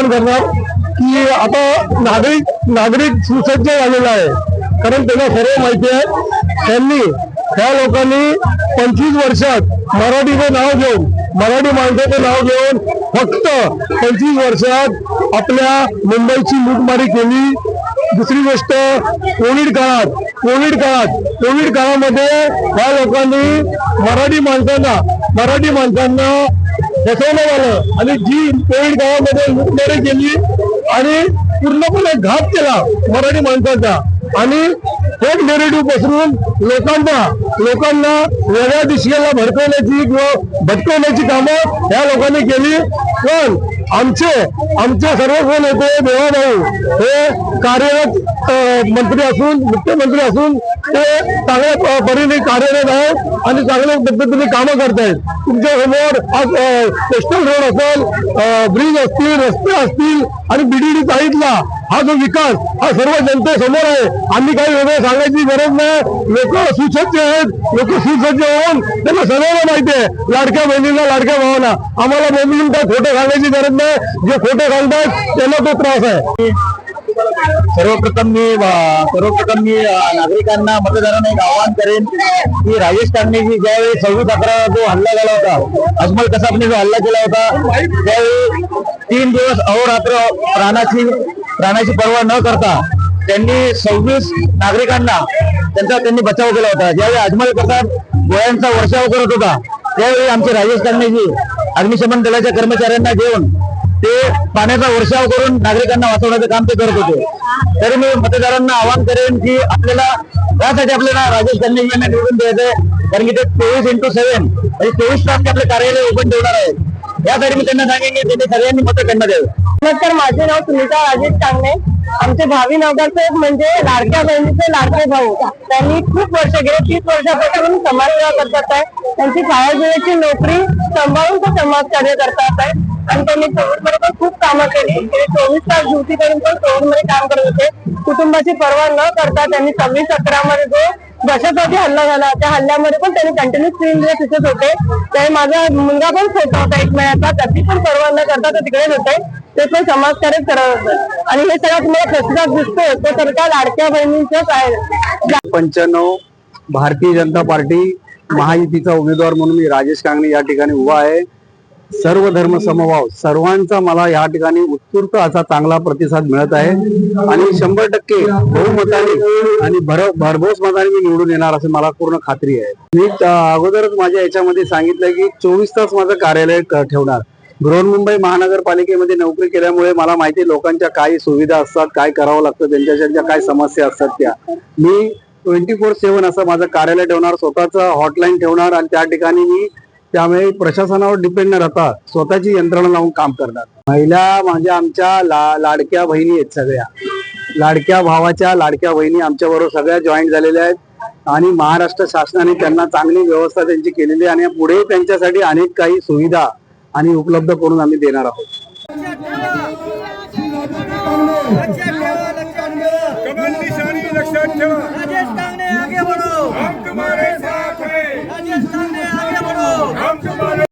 त्यांना करणार की आता नागरिक नागरिक सुसज्ज झालेला आहे. कारण त्यांना सर्व माहिती आहे. त्यांनी त्या लोकांनी पंचवीस वर्षात मराठीचं नाव घेऊन मराठी माणसाचं नाव घेऊन फक्त पंचवीस वर्षात आपल्या मुंबईची लूटमारी केली. दुसरी गोष्ट कोविड काळात कोविड काळात कोविड काळामध्ये या लोकांनी मराठी माणसांना मराठी माणसांना फसवलं झालं आणि जी कोविड गावामध्ये लुटमारी केली आणि पूर्णपणे घात केला मराठी माणसाचा. आणि एक नेरेटिव्ह पसरून लोकांना लोकांना वेगळ्या दिशेला भडकवण्याची किंवा भटकवण्याची कामं या लोकांनी केली. पण आमचे आमचे सर्व नेते देवाभाऊ हे कार्यरत मंत्री असून मुख्यमंत्री असून ते चांगल्या परीने कार्यरत आहेत आणि चांगल्या पद्धतीने कामं करतायत. तुमच्यासमोर आज कोस्टल रोड असेल ब्रिज असतील रस्ते असतील आणि बीडीडी चाळीतला हा जो विकास हा सर्व जनतेसमोर आहे. आम्ही काही वेगळं सांगायची गरज नाही. लोक सुसज्ज आहेत. लोक सुसज्ज होऊन त्यांना सगळ्यांना माहिती आहे. लाडक्या बहिणीला लाडक्या भावाला आम्हाला बोलून काय खोटं सांगायची गरज नाही. जे खोटं सांगतात त्यांना तो त्रास आहे. सर्वप्रथम मी सर्वप्रथम मी नागरिकांना मतदारांना एक आवाहन करेन की राजेश कांगणेजी ज्यावेळी सव्वीस अकरा जो हल्ला झाला होता अजमल कसाबने जो हल्ला केला होता त्यावेळी तीन दिवस अहोरात्र प्राणाची प्राणाची पर्वा न करता त्यांनी सव्वीस नागरिकांना त्यांचा त्यांनी बचाव केला होता. ज्यावेळी अजमल कसाब गोळ्यांचा वर्षाव करत होता त्यावेळी आमचे राजेश कांगणेजी अग्निशमन दलाच्या कर्मचाऱ्यांना घेऊन ते पाण्याचा वर्षाव करून नागरिकांना वाचवण्याचं काम ते करत होते. तरी मी मतदारांना आवाहन करेन की आपल्याला त्यासाठी आपल्याला राजेश गांधी यांना निवडून द्यायचंय. कारण की ते चोवीस इंटू सेव्हन म्हणजे चोवीस तास आपले कार्यालय ओपन ठेवणार आहे. यासाठी मी त्यांना सांगेन की त्यांनी सगळ्यांनी मतं त्यांना द्यावी. तर माझे नाव सुनीता राजेश चांगले आमचे भावी नवरसेवक म्हणजे लाडक्या बहिणीचे लाडके भाऊ त्यांनी खूप वर्ष गेले तीस वर्षापासून समाजसेवा करतात आहे त्यांची छायाजीवाची नोकरी सांभाळून ते समाजकार्य करतात आहे आणि त्यांनी कोविडमध्ये पण खूप कामं केली. चोवीस तास ड्युटी करून पण कोविडमध्ये काम करत होते. कुटुंबाची पर्वा न करता त्यांनी सव्वीस अकरा मध्ये जो दशासाठी हल्ला झाला त्या हल्ल्यामध्ये पण त्यांनी कंटिन्यू स्क्रीन तिथेच होते. ते माझा मुलगा पण छोटा होता एक महिन्याचा. त्याची पण पर्वा न करता ते तिकडेच होते ते पण समाजकार्य करत होतं. आणि हे सगळं तुम्हाला प्रतिसाद दिसतोय. तो सरकार लाडक्या बहिणींचंच आहे. पंच्याण्णव भारतीय जनता पार्टी महायुतीचा उमेदवार म्हणून मी राजेश कांगणे या ठिकाणी उभा आहे. सर्व धर्म समभाव सर्वांचा मला या ठिकाणी उत्स्फूर्त असा चांगला प्रतिसाद मिळत आहे. आणि शंभर टक्के बहुमताने आणि भर भरघोस मताने मी निवडून येणार असं मला पूर्ण खात्री आहे. मी अगोदरच माझ्या याच्यामध्ये सांगितलं की चोवीस तास माझं कार्यालय ठेवणार. बृहन्मुंबई महानगरपालिकेमध्ये नोकरी केल्यामुळे मला माहिती लोकांच्या काय सुविधा असतात काय करावं लागतं त्यांच्या काय समस्या असतात त्या. मी ट्वेंटी फोर सेव्हन असं माझं कार्यालय ठेवणार स्वतःचं हॉटलाईन ठेवणार आणि त्या ठिकाणी मी त्यामुळे प्रशासनावर डिपेंड न राहता स्वतःची यंत्रणा लावून काम करणार. महिला म्हणजे आमच्या ला लाडक्या बहिणी आहेत सगळ्या. लाडक्या भावाच्या लाडक्या बहिणी आमच्या बरोबर सगळ्या जॉईन झालेल्या आहेत. आणि महाराष्ट्र शासनाने त्यांना चांगली व्यवस्था त्यांची केलेली आहे आणि पुढे त्यांच्यासाठी अनेक काही सुविधा आणि उपलब्ध करून आम्ही देणार आहोत. राजेश